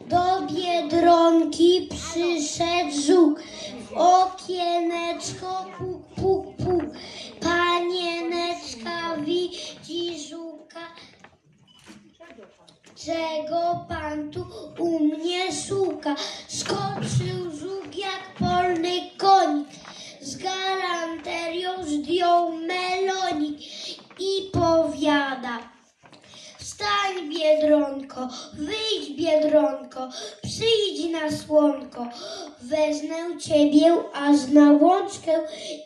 Do Biedronki przyszedł żuk. W okieneczko puk, puk, puk. Panieneczka widzi żuka. Czego pan tu u mnie szuka? Skoczył żuk jak polny konik. Z galanterią zdjął melonik i powiada. Wstań, Biedronko, wyjdź, Biedronko, przyjdź na słonko. Wezmę ciebie aż na łączkę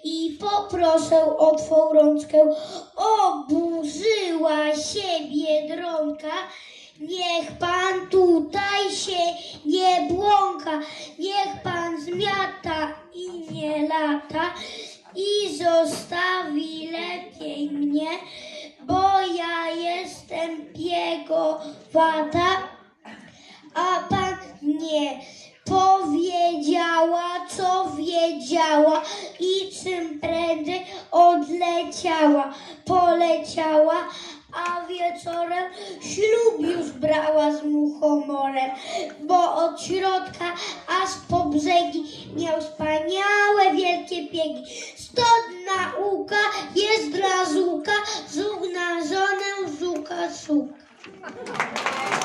i poproszę o twą rączkę. Oburzyła się Biedronka, niech pan tutaj się nie błąka, niech pan zmiata i nie lata i zostawi lepiej mnie, ja jestem biegowata, a pan nie powiedziała, co wiedziała i czym prędzej odleciała, poleciała, a wieczorem ślub już brała z muchomorem, bo od środka aż po brzegi miał wspaniałe wielkie piegi. Stąd nauka jest dla żuka, żuk na żonę, żuka szuka.